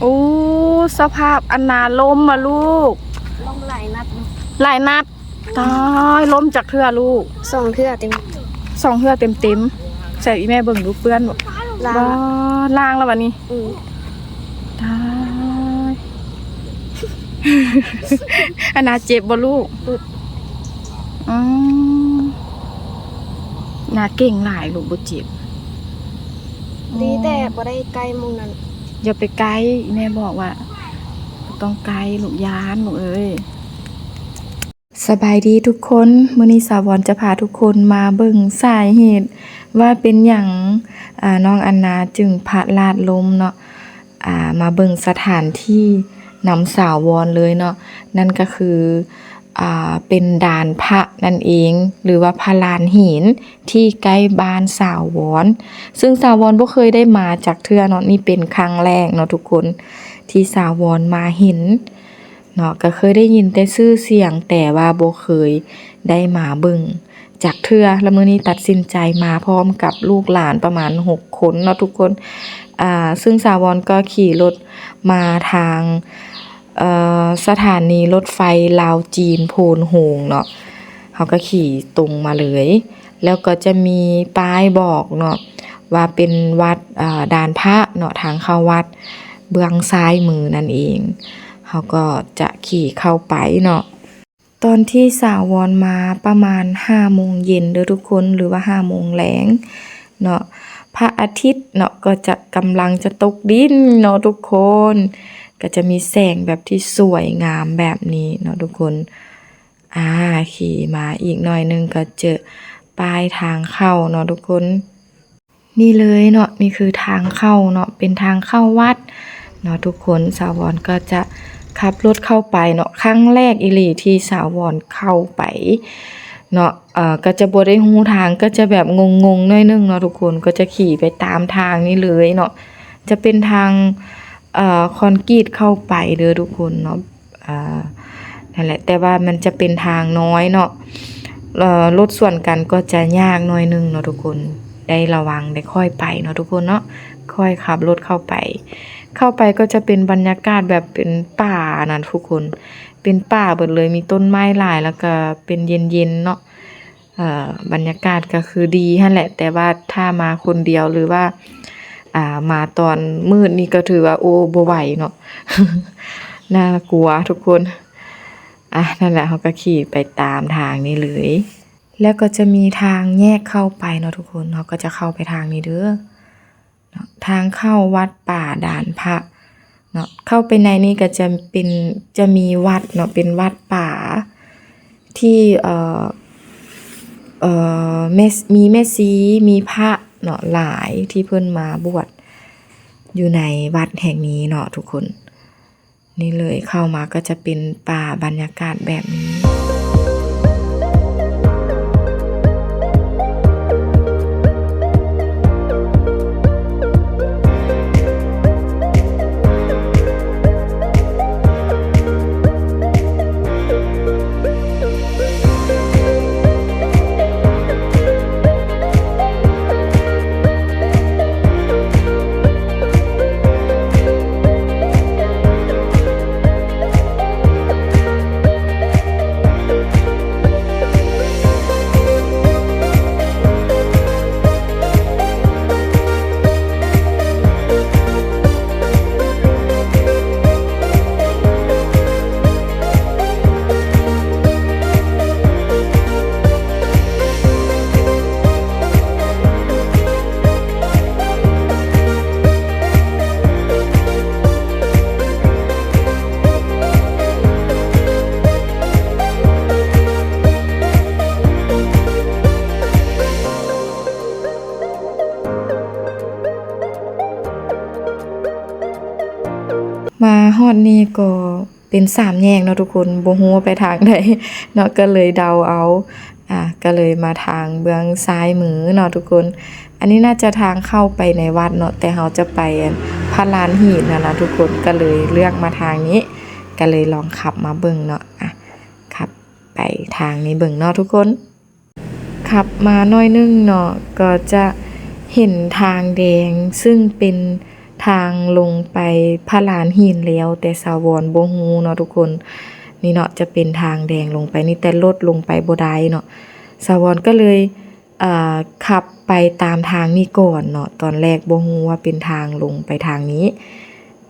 โอ้สภาพอันนาล้มมาลูกลงไหลนัดหลายนัดตายล้มจากเทือลูกสองเทื่อเต็มสองเทือเต็มเต็มๆใส่อีแม่เบิ่งดูเปื้อนบ่ลาบ้างล่างแล้ววันนี้อืมตายอันนาเจ็บบ่ลูกอืมนาเก่งหลายลูกบ่เจ็บดีแต่บ่ได้ใกล้หมุงนั้น อย่าไปไกลแม่บอกว่า ต้องไกลลูกยานหลูเอ้ยสบายดีทุกคนมื้อนี้สาวรจะพาทุกคนมาเบิ่งสาเหตุ ว่าเป็นหยังอ่าน้องอันนาจึงพลาดลาดลมเนาะมาเบิ่งสถานที่นำสาววรเลยเนาะนั่นก็คือ เป็นด่านพระนั่นเอง หรือว่าพระลานหินที่ใกล้บ้านสาววรซึ่งสาววรบ่เคยได้มาจากเทือเนาะนี่เป็นครั้งแรกเนาะทุกคนที่สาววรมาเห็นเนาะก็เคยได้ยินแต่ชื่อเสียงแต่ว่าบ่เคยได้มาเบิ่งจากเทือแล้วมื้อนี้ตัดสินใจมาพร้อมกับลูกหลานประมาณ 6 คนเนาะทุกคนอ่าซึ่งสาวรก็ขี่รถมาทาง สถานีรถไฟลาวจีนโพนโฮงเนาะเขาก็ขี่ตรงมาเลย แล้วก็จะมีป้ายบอกเนาะว่าเป็นวัดด่านพระเนาะทางเข้าวัดเบื้องซ้ายมือนั่นเองเขาก็จะขี่เข้าไปเนาะตอนที่สาววอนมาประมาณห้าโมงเย็นเด้อทุกคนหรือว่าห้าโมงแลงเนาะพระอาทิตย์เนาะก็จะกำลังจะตกดินเนาะทุกคน ก็จะมีแสงแบบที่สวยงามแบบนี้เนาะทุกคน อ่าขี่มาอีกหน่อยนึงก็เจอป้ายทางเข้าเนาะทุกคน นี่เลยเนาะนี่คือทางเข้าเนาะเป็นทางเข้าวัดเนาะทุกคนสาวรก็จะขับรถเข้าไปเนาะครั้งแรกอีลีที่สาวรเข้าไปเนาะเอ่อก็จะบ่ได้ฮู้ทางก็จะแบบงงๆหน่อยนึงเนาะทุกคนก็จะขี่ไปตามทางนี้เลยเนาะจะเป็นทาง คอนกรีตเข้าไปเด้อทุกคนเนาะนั่นแหละแต่ว่ามันจะเป็นทางน้อยเนาะเอ่อรถส่วนกันก็จะยากหน่อยนึงเนาะทุกคนได้ระวังได้ค่อยไปเนาะทุกคนเนาะค่อยขับรถเข้าไป เข้าไปก็จะเป็นบรรยากาศแบบเป็นป่านะทุกคน เป็นป่าเบิดเลยมีต้นไม้หลายแล้วก็เป็นเย็นๆเนาะบรรยากาศก็คือดีหั่นแหละ แต่ว่าถ้ามาคนเดียวหรือว่า อ่ามาตอนมืดนี่ก็ถือว่าโอ้บ่ไหวเนาะน่ากลัวทุกคนอะนั่นแหละเขาก็ขี่ไปตามทางนี้เลย แล้วก็จะมีทางแยกเข้าไปเนาะทุกคนเขาก็จะเข้าไปทางนี้เด้อทางเข้าวัดป่าด่านพระเนาะเข้าไปในนี้ก็จะเป็นจะมีวัดเนาะเป็นวัดป่า ที่เอ่อเอ่อมีแม่ซีมีพระ เนาะหลายที่เพื่อนมาบวชอยู่ในวัดแห่งนี้เนาะทุกคน นี่เลยเข้ามาก็จะเป็นป่าบรรยากาศแบบนี้ ฮอดนี่ก็เป็นสามแยกเนาะทุกคนบ่ฮู้ว่าไปทางใดเนาะก็เลยเดาเอาอะก็เลยมาทางเบื้องซ้ายมือเนาะทุกคน อันนี้น่าจะทางเข้าไปในวัดเนาะแต่เราจะไปพระลานหินนะนะทุกคนก็เลยเลือกมาทางนี้ ก็เลยลองขับมาเบิ่งเนาะอะขับไปทางนี้เบิ่งเนาะทุกคน ขับมาหน้อยนึงเนาะก็จะเห็นทางแดงซึ่งเป็น ทางลงไปพระลานหินแล้ว แต่สาวรบ่ฮู้เนาะทุกคน นี่เนาะจะเป็นทางแดงลงไปนี่แต่รถลงไปบ่ได้เนาะสาวรก็เลยขับไปตามทางนี้ก่อนเนาะตอนแรกบ่ฮู้ว่าเป็นทางลงไปทางนี้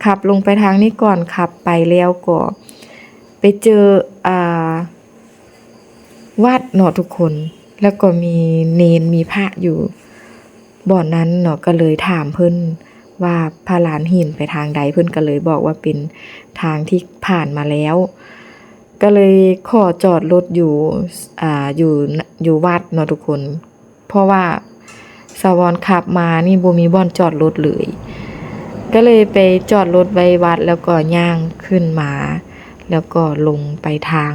ขับลงไปทางนี้ก่อนขับไปแล้วก็ไปเจออวัดเนาะทุกคน แล้วก็มีเนนมีพระอยู่บ่อนนั้นเนาะก็เลยถามเพิ่น ว่าพาหลานหินไปทางใดเพิ่นก็เลยบอกว่าเป็นทางที่ผ่านมาแล้ว ก็เลยขอจอดรถอยู่อ่าอยู่อยู่วัดเนาะทุกคน เพราะว่าสาวรขับมานี่บ่มีบ่อนจอดรถเลย ก็เลยไปจอดรถไว้วัดแล้วก็ย่างขึ้นมา แล้วก็ลงไปทาง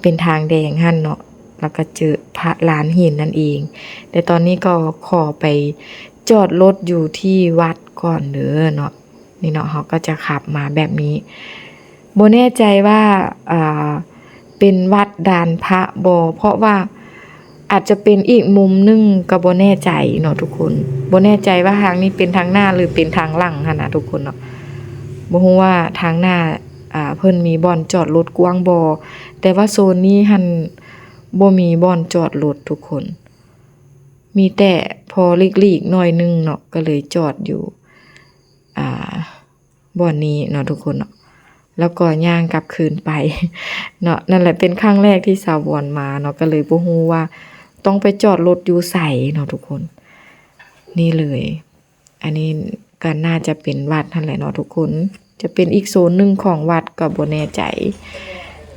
เป็นทางแดงหั่นเนาะแล้วก็เจอพระลานหินนั่นเอง แต่ตอนนี้ก็ขอไป จอดรถอยู่ที่วัดก่อนเด้อเนาะนี่เนาะเขาก็จะขับมาแบบนี้โบแน่ใจว่าเป็นวัดดานพระบอเพราะว่าอาจจะเป็นอีกมุมหนึงก็บ่แน่ใจเนาะทุกคนโบแน่ใจว่าทางนี้เป็นทางหน้าหรือเป็นทางหลังหั่นนะทุกคนเนาะบ่ฮู้ว่าทางหน้าเพิ่นมีบอนจอดรถกว้างบ่แต่ว่าโซนนี้หันบ่มีบอนจอดรถทุกคน มีแต่พอหลีกๆหน่อยนึงเนาะก็เลยจอดอยู่ อ่าบ่อนนี้เนาะทุกคนเนาะแล้วก็ย่างกลับคืนไปเนาะนั่นแหละเป็นครั้งแรกที่สาวอนมาเนาะก็เลยบ่ฮู้ว่า ต้องไปจอดรถอยู่ใส่เนาะทุกคน นี่เลย อันนี้ก็น่าจะเป็นวัดนั่นแหละเนาะทุกคน จะเป็นอีกโซนหนึ่งของวัดก็บ่แน่ใจ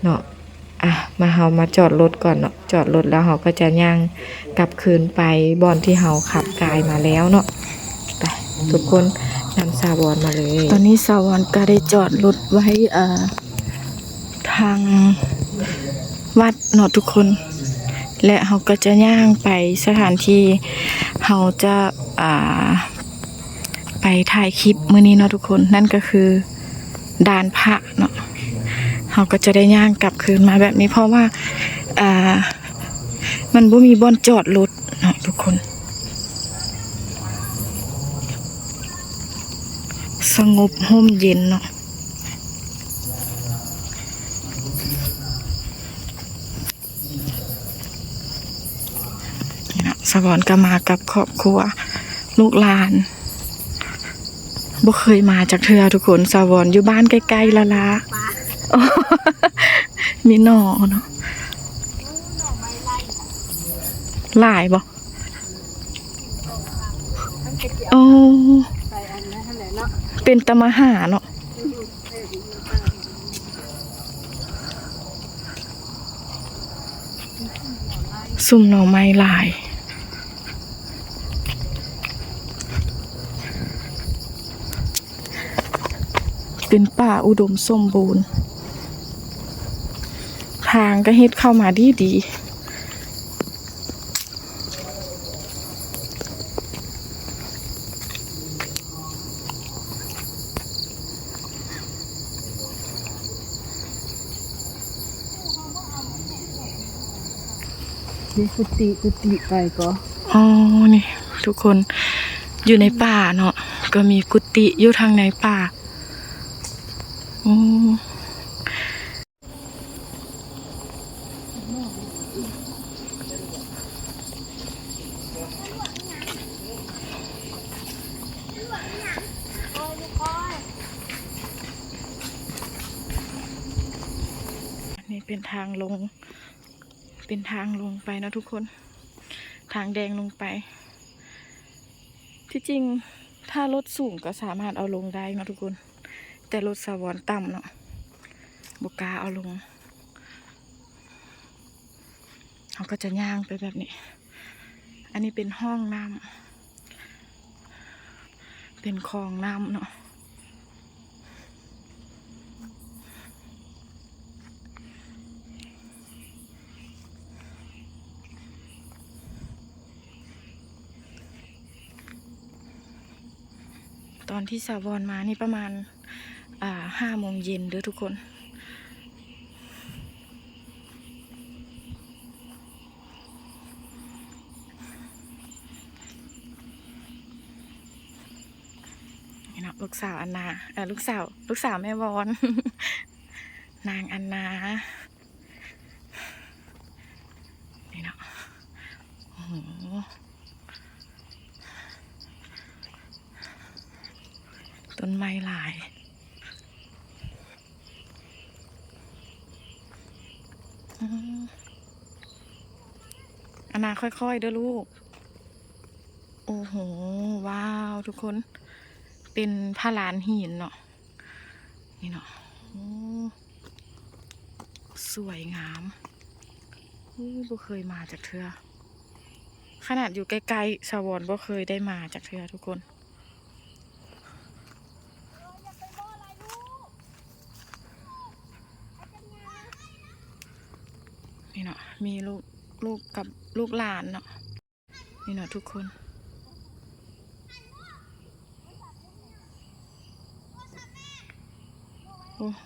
เนาะ อะมาเฮามาจอดรถก่อนเนาะจอดรถแล้วเฮาก็จะย่างกลับคืนไปบอนที่เฮาขับกายมาแล้วเนาะไปทุกคนนำซาบอนมาเลย ตอนนี้สาวอนก็ได้จอดรถไว้เอ่อทางวัดเนาะทุกคน และเขาก็จะย่างไปสถานที่เขาจะอ่าไปถ่ายคลิปมื้อนี้เนาะทุกคนนั่นก็คือดานพระเนาะ เขาก็จะได้ย่างกลับคืนมาแบบนี้เพราะว่าอ่า มันบ่มีบอนจอดรถเนาะทุกคนสงบห่มเย็นเนาะนี่นะสวรรค์ก็มากับครอบครัว ลูกหลานบ่เคยมาจากเธอทุกคนสวรรค์อยู่บ้านใกล้ๆละละ มีหน่อเนาะหลายบ่โอ้เป็นตะมหาเนาะสุ่มหน่อไม้หลายเป็นป่าอุดมสมบูรณ์ ทางก็เฮ็ดเข้ามาดีดีมีกุฏิกุฏิไปก็อ๋อนี่ทุกคนอยู่ในป่าเนาะก็มีกุฏิอยู่ทางในป่าโอ้อันนี้เป็นทางลง เป็นทางลงไปนะทุกคน ทางแดงลงไป ที่จริงถ้ารถสูงก็สามารถเอาลงได้นะทุกคน แต่รถสวรรค์ต่ำเนาะบุก้าเอาลงเขาก็จะย่างไปแบบนี้ อันนี้เป็นห้องน้ำเป็นคลองน้ำเนาะ อนที่สาวรมานี่ประมาณห้าโมงเย็นเด้อทุกคนนี่นะลูกสาวอันนาลูกสาว ลูกสาวแม่วอน นางอันนา นี่เนาะโอ้โหต้นไม้หลาย อันนาค่อยๆเด้อลูก โอ้โห ว้าวทุกคน เป็นผ้าลานหินเนาะ นี่เนาะสวยงามอู้บ่เคยมาจากเธอ ขนาดอยู่ใกล้ๆชาวอนบ่เคยได้มาจากเธอทุกคน นี่เนาะ มีลูกลูกกับลูกหลานเนาะนี่เนาะทุกคนโอ้โห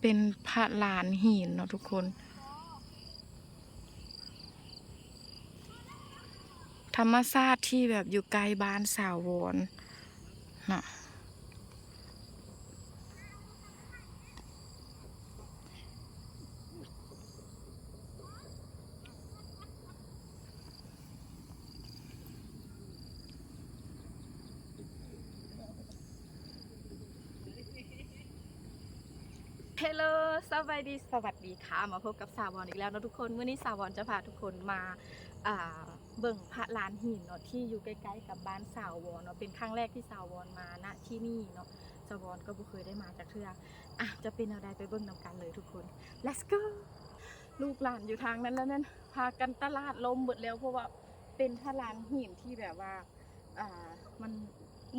เป็นพระลานหินเนาะทุกคน ธรรมชาติที่แบบอยู่ไกลบ้านสาวรเนาะ เฮ สวัสดีสวัสดีค่ะ มาพบกับสาวอนอีกแล้วนะทุกคนวันนี้สาวอนจะพาทุกคนมาอ่าเบิ่งพระลานหินเนาะที่อยู่ใกล้ๆกับบ้านสาววอนเนาะเป็นครั้งแรกที่สาวอนมาณที่นี่เนาะสาวอนก็บ่เคยได้มาจากเทื่ออะจะเป็นอะไรไปเบิ่งนำกันเลยทุกคน let's go ลูกหลานอยู่ทางนั้นแล้วนั่นพากันตลาดลมหมดแล้วเพราะว่าเป็นพระลานหินที่แบบว่าอ่ามัน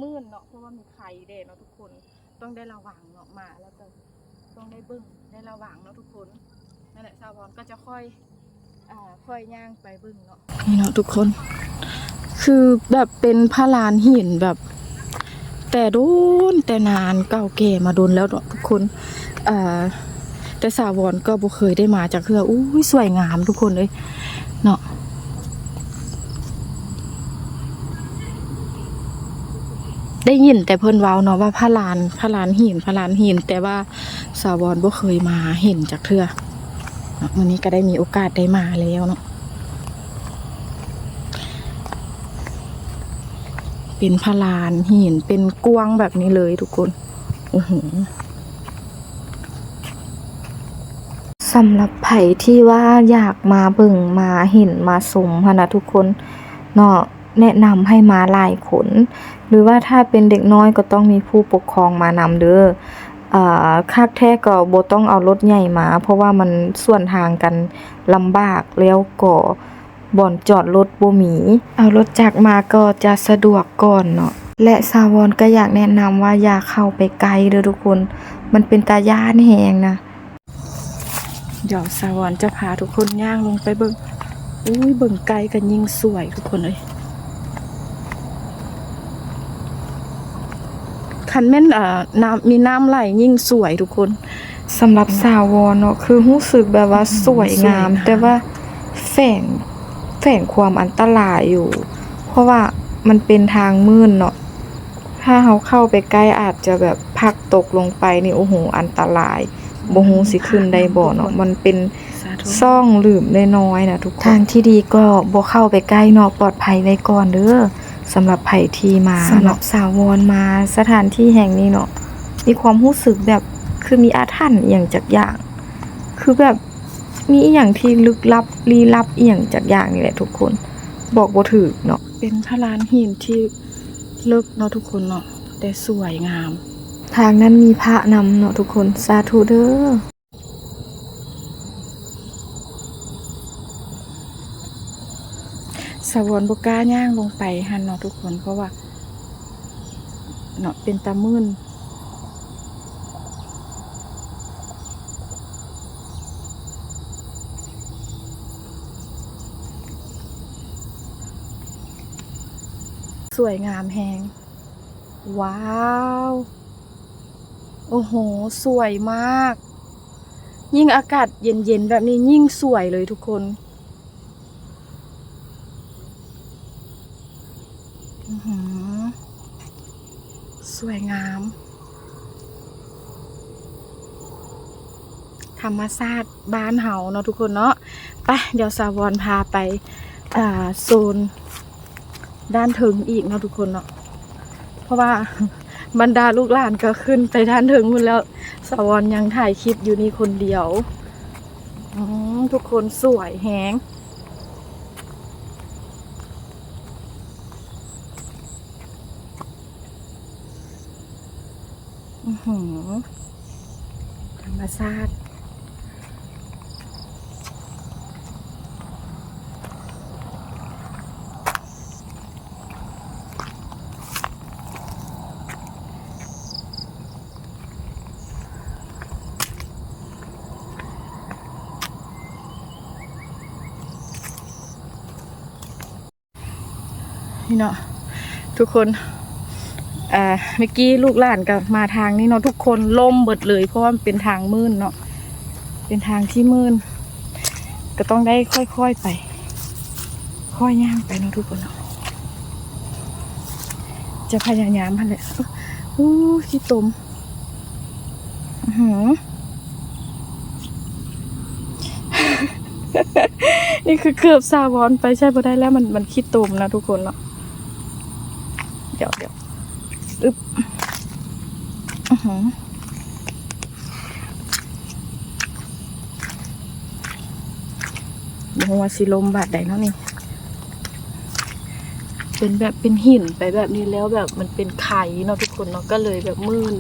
มืดเนาะเพราะว่ามีไข่เด่เนาะทุกคนต้องได้ระวังเนาะมาแล้วก็ ต้องได้เบิ่งได้ระวังเนาะทุกคนนั่นแหละชาวบอนก็จะค่อยอ่าค่อยย่างไปเบิ่งเนาะนี่เนาะทุกคน คือแบบเป็นพระลานหินแบบ แต่โดนแต่นานเก่าแก่มาโดนแล้วเนาะทุกคนอ่าแต่สาวรก็บ่เคยได้มาจากเคืออุ้ยสวยงามทุกคนเลยเนาะได้ยินแต่เพิ่นเว้าเนาะว่าพระลานพระลานหินพระลานหินแต่ว่า สาวรบ่เคยมาเห็นจากเทือวันนี้ก็ได้มีโอกาสได้มาแล้วเนาะเป็นพระลานหินเป็นกวางแบบนี้เลยทุกคนอือหือสำหรับไผที่ว่าอยากมาเบิ่งมาเห็นมาสมนะทุกคนเนาะแนะนำให้มาหลายคน หรือว่าถ้าเป็นเด็กน้อยก็ต้องมีผู้ปกครองมานำเด้อ คักแท้ก็บ่ต้องเอารถใหญ่มา เพราะว่ามันส่วนทางกันลำบากแล้วก็บ่อนจอดรถบ่มี เอารถจักรมาก็จะสะดวกก่อนเนาะและซาวอนก็อยากแนะนำว่าอย่าเข้าไปไกลเด้อทุกคน มันเป็นตาย่านแฮงนะ เดี๋ยวสาวรจะพาทุกคนย่างลงไปเบิ่งอุ้ยเบิ่งไกลกันยิ่งสวยทุกคนเลย คันแม่นอ่าน้ำมีน้ำไหลยิ่งสวยทุกคน สำหรับสาววเนาะคือรู้สึกแบบว่าสวยงาม สวยงาม แต่ว่าแฝงแฝงความอันตรายอยู่ เพราะว่ามันเป็นทางมืดเนาะถ้าเขาเข้าไปใกล้อาจจะแบบพักตกลงไปนี่โอ้โหอันตรายบ่ฮู้สิขึ้นได้บ่เนาะมันเป็นสาธุซ่องหลืมน้อยๆนะทุกคนทางที่ดีก็บ่เข้าไปใกล้เนาะปลอดภัยไว้ก่อนเด้อ สำหรับไผที่มาสำหรับสาววอนมาสถานที่แห่งนี้เนาะมีความรู้สึกแบบคือมีอาถรรพ์อหย่างจักอย่าง คือแบบมีอหย่างที่ลึกลับลี้ลับอหย่างจักอย่างนี่แหละทุกคน บอกบ่ถูกเนาะเป็นพระลานหินที่เลิกเนาะทุกคนเนาะแต่สวยงาม ทางนั้นมีพระนำเนาะทุกคนสาธุเด้อ สวรบก้าย่างลงไปหันเนาะทุกคนเพราะว่าเนาะเป็นตามื่นสวยงามแฮงว้าว โอ้โห สวยมาก ยิ่งอากาศเย็นๆ แบบนี้ยิ่งสวยเลยทุกคน อื้อหือส วยงาม ธรรมชาติบ้านเฮาเนาะทุกคนเนาะไปเดี๋ยวสาวรพาไปอ่าโซนด้านถึงอีกเนาะทุกคนเนาะเพราะว่าบรรดาลูกหลานก็ขึ้นไปด้านถึงหมดแล้วสาวรยังถ่ายคลิปอยู่นี่คนเดียวอทุกคนสวยแฮงอือหือ ธรรมชาตินี่เนาะทุกคน อ่าเมื่อกี้ลูกหลานก็มาทางนี้เนาะทุกคนล่มเบิดเลย เพราะว่ามันเป็นทางมืนเนาะเป็นทางที่มืนก็ต้องได้ค่อยๆไป ค่อยย่างไปเนาะทุกคนเนาะจะพยายามพันเลยอู้ขี้ตมหือนี่คือเกือบซาวอนไปใช่ปะได้แล้วมันมันขี้ตุ่มนะทุกคนเนาะเดี๋ยวเดี๋ยว อึบอือหือบอกว่าสิลมบาดใดเนาะนี่ เป็นแบบเป็นหินไปแบบนี้แล้วแบบมันเป็นไข่เนาะทุกคนเนาะก็เลยแบบมืน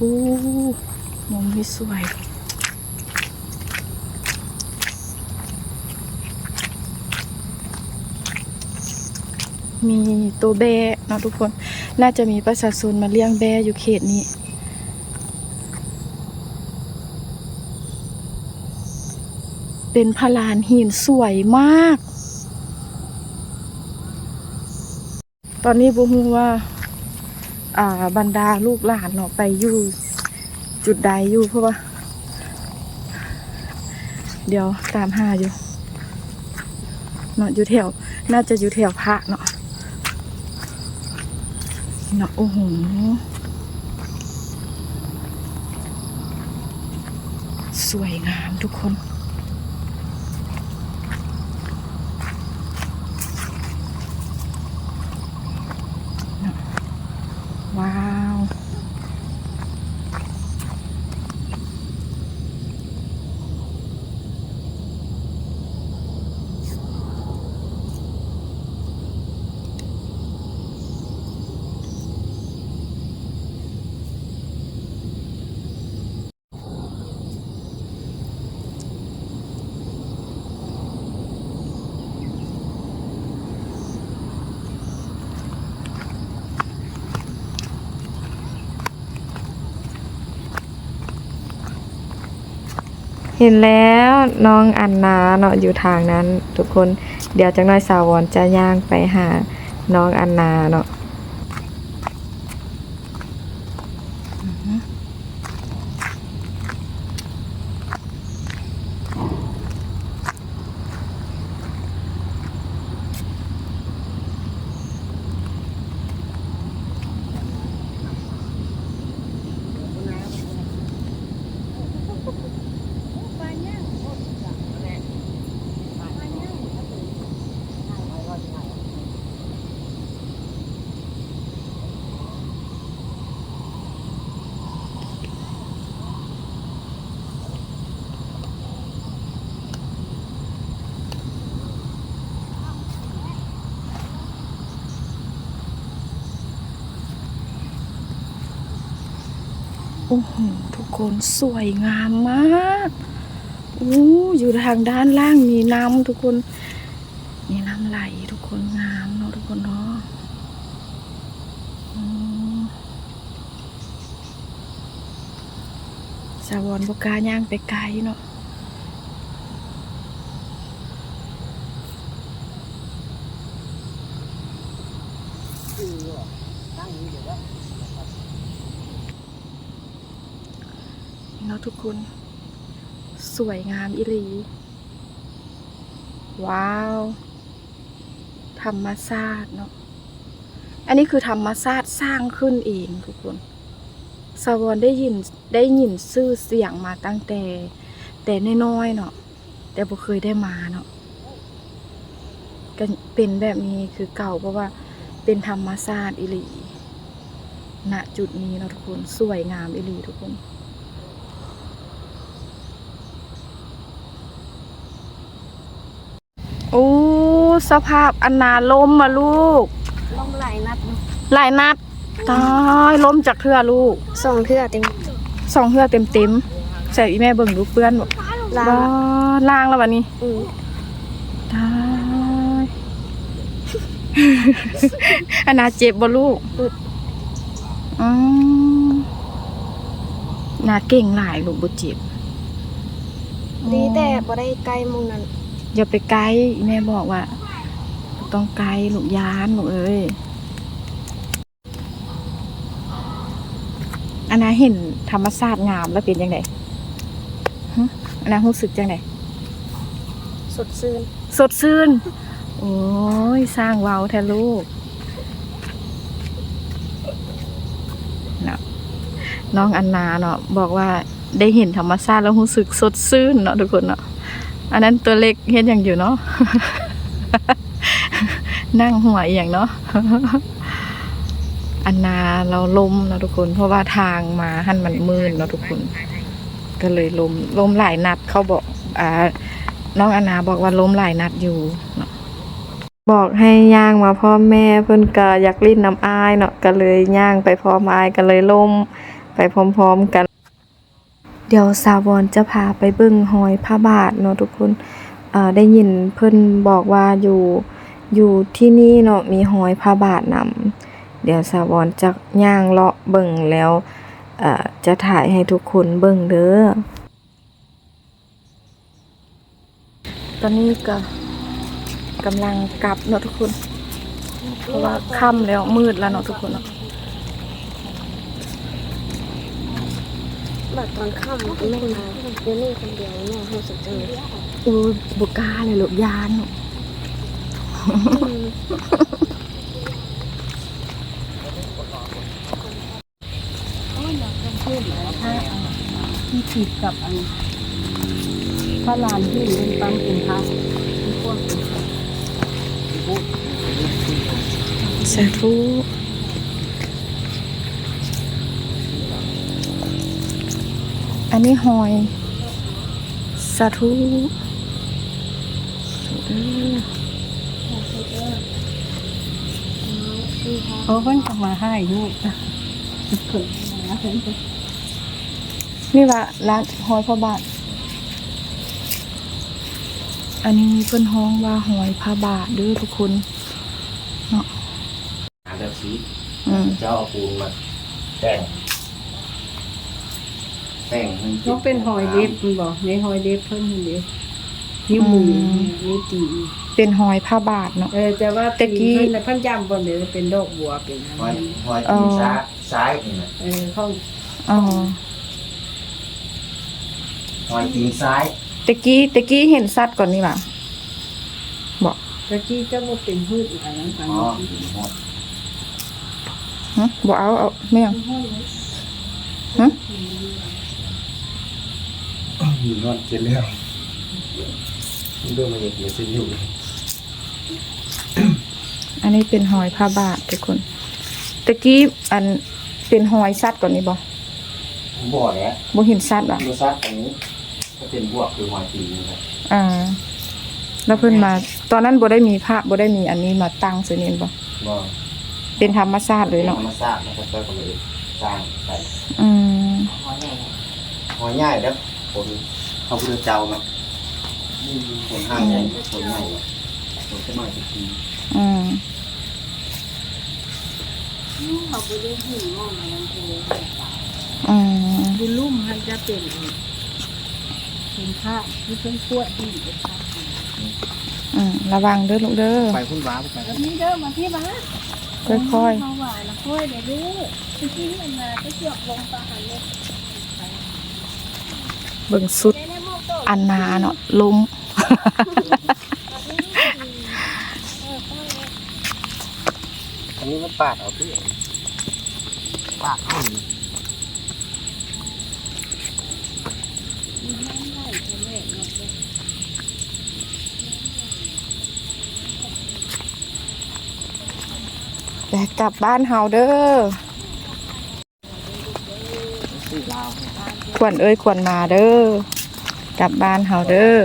อู้ มุมนี้สวยมีตัวแบเนาะทุกคน น่าจะมีประชาชนมาเลี้ยงแบอยู่เขตนี้ เป็นพลานหินสวยมาก ตอนนี้บุฮูว่า อ่าบรรดาลูกหลานเนาะไปอยู่ จุดใดอยู่เพราะว่า เดี๋ยวตามหาอยู่เนาะอยู่แถวน่าจะอยู่แถวพระเนาะเนาะโอ้โหสวยงามทุกคน ว้าว เห็นแล้วน้องอันนาเนาะอยู่ทางนั้น ทุกคนเดี๋ยวจังน้อยสาววอนจะย่างไปหาน้องอันนาเนาะ คนสวยงามมากอู้อยู่ทางด้านล่างมีน้ำทุกคน มีน้ำไหลทุกคนงามเนาะทุกคนเนาะสาวรบกาย่างไปไกลเนาะเนาะทุกคน สวยงามอิลี ว้าว ธรรมชาติเนาะอันนี้คือธรรมชาติสร้างขึ้นเองทุกคนสวรรค์ได้ยินได้ยินชื่อเสียงมาตั้งแต่ แต่น้อยๆเนาะแต่บ่เคยได้มาเนาะก็เป็นแบบนี้คือเก่าเพราะว่าเป็นธรรมชาติอิลีณจุดนี้เนาะทุกคนสวยงามอิลีทุกคน โอ้ สภาพอันนาล้มมาลูกลงไหลนัดหลายนัดตายล้มจากเทือลูกสองเทื่อเต็มสองเทือเต็มเต็มๆใส่อีแม่เบิ่งดูเปื้อนบอกลาบ้างล่างแล้ววันนี้อืมตายอันนาเจ็บบ่ลูกอืมนาเก่งหลายลูกบ่เจ็บดีแต่บ่ได้ไกลหมุงนั้นอย่าไปไกลอีแม่บอกว่าบ่ ต้องไกลลูกยานลูกเอ้ยอันนาเห็นธรรมชาติงามแล้วเป็นยังไงฮะอันนารู้สึกจังไงสดชื่นสดชื่น โอ้ย สร้างเว้าแท้ลูกเนาะน้องอันนาเนาะบอกว่าได้เห็นธรรมชาติแล้วรู้สึกสดชื่นเนาะทุกคนเนาะอันนั้นตัวเล็กเห็นอย่างอยู่เนาะ นั่งหัวอหย่างเนาะอันนาเราลมนะทุกคน เพราะว่าทางมาหันมันมืนเนาะทุกคน ก็เลยลมลมหลายนัดเขาบอก อ่า น้องอนาบอกว่าล้มหลายนัดอยู่เนาะบอกให้ย่างมาพ่อแม่เพิ่อนก็อยากลิ้นน้ำอายเนาะก็เลยย่างไปพร้อมอายก็เลยล่มไปพร้อมๆกัน เดี๋ยวสาวรจะพาไปเบิ่งหอยพระบาทเนาะทุกคนอ่อได้ยินเพิ่อนบอกว่าอยู่ อยู่ที่นี่เนาะมีหอยพระบาทนำเดี๋ยวสาวรจะย่างเลาะเบิ่งแล้วเอ่อจะถ่ายให้ทุกคนเบิ่งเด้อ ตอนนี้ก็กำลังกลับเนาะทุกคน เพราะว่าค่ำแล้วมืดแล้วเนาะทุกคนเนาะบัดตอนค่ำแม่มาเดี๋ยวนี้คนเดียวแม่รู้สึกจังเลยอู้บุกล้าเลยลูกยานเนาะ ที่ติดกับอันพระลานที่เป็นปั๊มเป็นพระสาธุอันนี้หอย สาธุ เด้อเขาเพิ่นก็มาให้ลูกนี่ว่าร้านหอยพระบาท อันนี้เพิ่นฮ้องว่าหอยพระบาทเด้อทุกคนหาเลือกสีอืมเจ้าเอาปูนมาแต่งแต่งมันเขาเป็นหอยเล็บมันบอกในหอยเล็บเพิ่นเล็บนิ้วมือนิ้วตี เป็นหอยพระบาทเนาะ เออแต่ว่าตะกี้ เพิ่นน่ะเพิ่นจำบ่ได้ว่าเป็นดอกบัวเป็นอะหไรอยหอยตีนซ้ายซ้ายนี่นะเออเขาอ๋อหอยตีนซ้ายตะกี้ตะกี้เห็นสัตว์ก่อนนี่ล่ะบอก ตะกี้เจ้าบ่เป็นพืชอันนั้นอันอ๋อนี้หอยฮะบอกเอาเอาไม่เอาฮะมีนอนเจ็ดแล้ว เรื่องมันเอกเหมือนจะอยู่อันนี้เป็นหอยพระบาททุกคนตะกี้อันเป็นหอยสัตว์ก่อนนี่บ่บ่อเนี้ยบ่เห็นสัตว์อะดูซัดอันนี้ก็เป็นบวกคือหอยตีนนะครับอ่า แล้วเพิ่นมา ตอนนั้นบ่ได้มีพระบ่ได้มีอันนี้มาตั้งซื่อนี่บ่บ่เป็นธรรมชาติเลยเนาะธรรมชาตินะครับก็เลยสร้างใส่อืมหอยใหญ่แล้วคนเขาเพื่อเจ้าเนาะ คนห้างใหญ่คนใหญ่คนจะน้อยสักทีอืมเขาบ่ได้หิ้งมองอันนั้นเลยอืมบุลุ่มมันจะเป็นเป็นผ้าที่เพิ่นปวดดีเป็นผ้าอืมระวังเด้อลูกเด้อไปพุ่นว้าไปแล้วนี่เด้อมาที่บ้านค่อยเขาหวานล้วค่อยเดี๋ยวเด้อที่ที่มันมาก็เกี่ยวลงปลาหันเลยเบิ่งสุดอันนาเนาะล้ม อันนี้มันปาดเอาพี่ปาดเอาแต่กลับบ้านเฮาเด้อสี่ลาวขวัญเอ้ยขวัญมาเด้อกลับบ้านเฮาเด้อ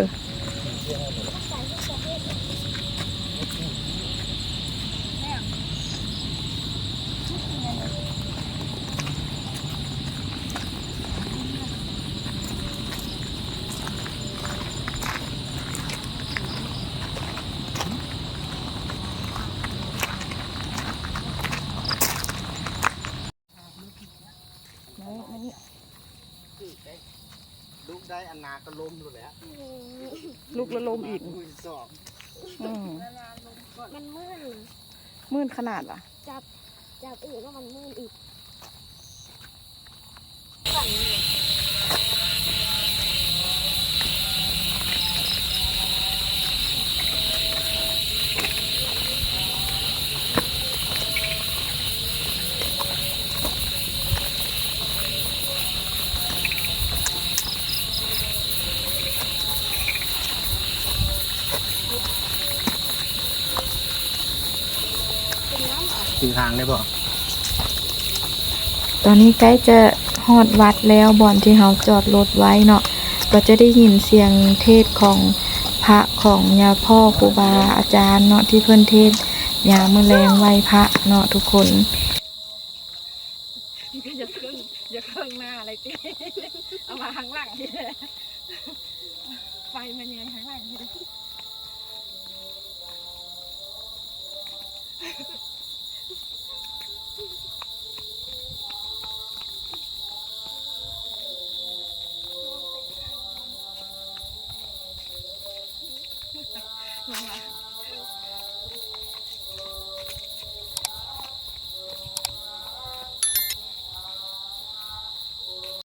นนาก็ล้มอยู่แล้วลูกละลมอีกมือสอบอืมมันมืดมื่นขนาดล่ะ จับจับอื่นแล้วมันมืดอีกถึง ทางได้บ่ตอนนี้ใกล้จะฮอดวัดแล้วบ่อนที่เฮาจอดรถไว้เนาะก็จะได้ยินเสียงเทศของพระของยาพ่อครูบาอาจารย์เนาะที่เพิ่นเทศยามมื้อแลงไหว้พระเนาะทุกคนอย่าเครื่องอย่าเครื่องหน้าอะไรติเอามาข้างหลังทีเดียวไฟมันยังไงข้างหลังที